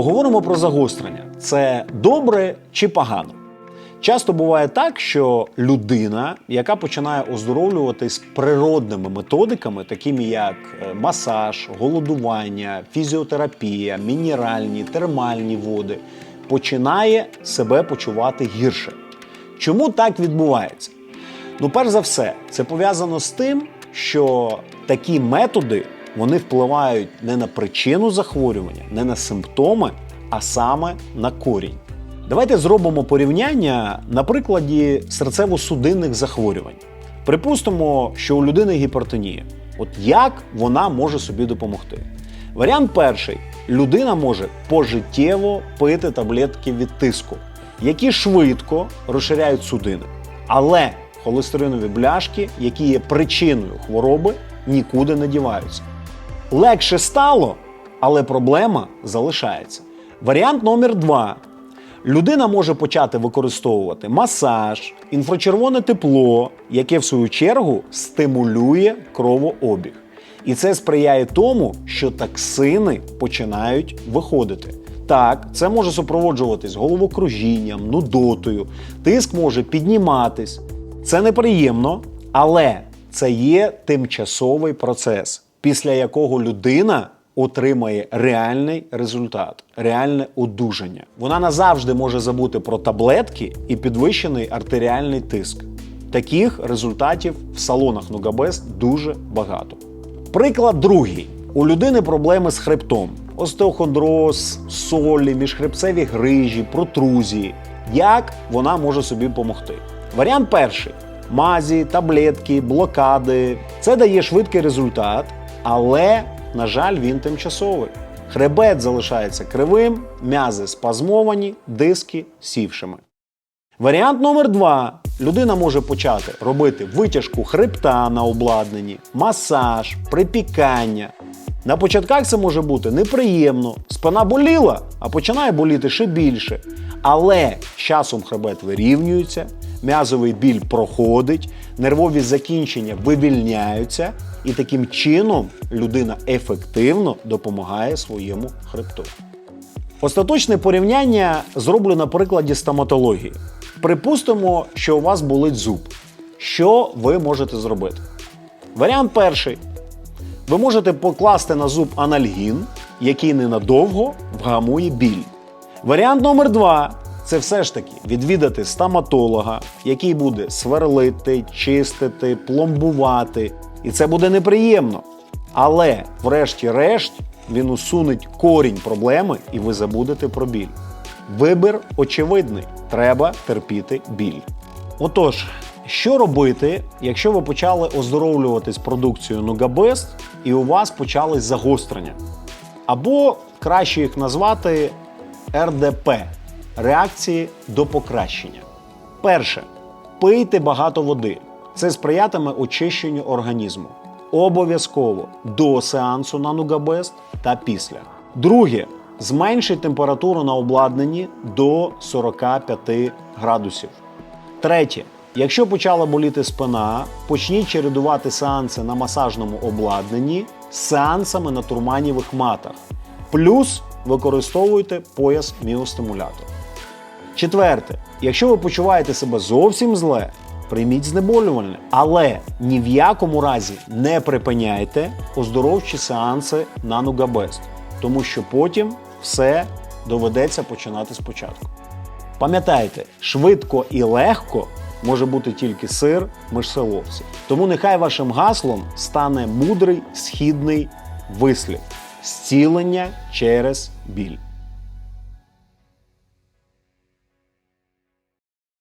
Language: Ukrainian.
Поговоримо про загострення. Це добре чи погано? Часто буває так, що людина, яка починає оздоровлюватись природними методиками, такими як е, масаж, голодування, фізіотерапія, мінеральні, термальні води, починає себе почувати гірше. Чому так відбувається? Ну, перш за все, це пов'язано з тим, що такі методи вони впливають не на причину захворювання, не на симптоми, а саме на корінь. Давайте зробимо порівняння на прикладі серцево-судинних захворювань. Припустимо, що у людини гіпертонія. От як вона може собі допомогти? Варіант перший: людина може пожиттєво пити таблетки від тиску, які швидко розширяють судини. Але холестеринові бляшки, які є причиною хвороби, нікуди не діваються. Легше стало, але проблема залишається. Варіант номер два. Людина може почати використовувати масаж, інфрачервоне тепло, яке в свою чергу стимулює кровообіг. І це сприяє тому, що токсини починають виходити. Так, це може супроводжуватись головокружінням, нудотою, тиск може підніматись. Це неприємно, але це є тимчасовий процес, після якого людина отримає реальний результат, реальне одужання. Вона назавжди може забути про таблетки і підвищений артеріальний тиск. Таких результатів в салонах Нугабест дуже багато. Приклад другий: у людини проблеми з хребтом, остеохондроз, солі, міжхребцеві грижі, протрузії. Як вона може собі допомогти? Варіант перший: мазі, таблетки, блокади. Це дає швидкий результат, але, на жаль, він тимчасовий. Хребет залишається кривим, м'язи спазмовані, диски сівшими. Варіант номер два. Людина може почати робити витяжку хребта на обладнанні, масаж, припікання. На початках це може бути неприємно, спина боліла, а починає боліти ще більше. Але з часом хребет вирівнюється, м'язовий біль проходить, нервові закінчення вивільняються, і таким чином людина ефективно допомагає своєму хребту. Остаточне порівняння зроблю на прикладі стоматології. Припустимо, що у вас болить зуб. Що ви можете зробити? Варіант перший. Ви можете покласти на зуб анальгін, який ненадовго вгамує біль. Варіант номер два це все ж таки відвідати стоматолога, який буде сверлити, чистити, пломбувати. І це буде неприємно. Але, врешті-решт, він усунеть корінь проблеми, і ви забудете про біль. Вибір очевидний: треба терпіти біль. Отож, що робити, якщо ви почали оздоровлюватись продукцією Нугабест і у вас почались загострення? Або краще їх назвати РДП реакції до покращення. Перше, пийте багато води. Це сприятиме очищенню організму. Обов'язково до сеансу на Нугабест та після. Друге, зменшіть температуру на обладнанні до 45 градусів. Третє. Якщо почала боліти спина, почніть чередувати сеанси на масажному обладнанні з сеансами на турманівих матах. Плюс використовуйте пояс міостимулятор. Четверте, якщо ви почуваєте себе зовсім зле, прийміть знеболювальне, але ні в якому разі не припиняйте оздоровчі сеанси на Нугабест, тому що потім все доведеться починати спочатку. Пам'ятайте, швидко і легко може бути тільки сир мишселовці. Тому нехай вашим гаслом стане мудрий східний вислів зцілення через біль.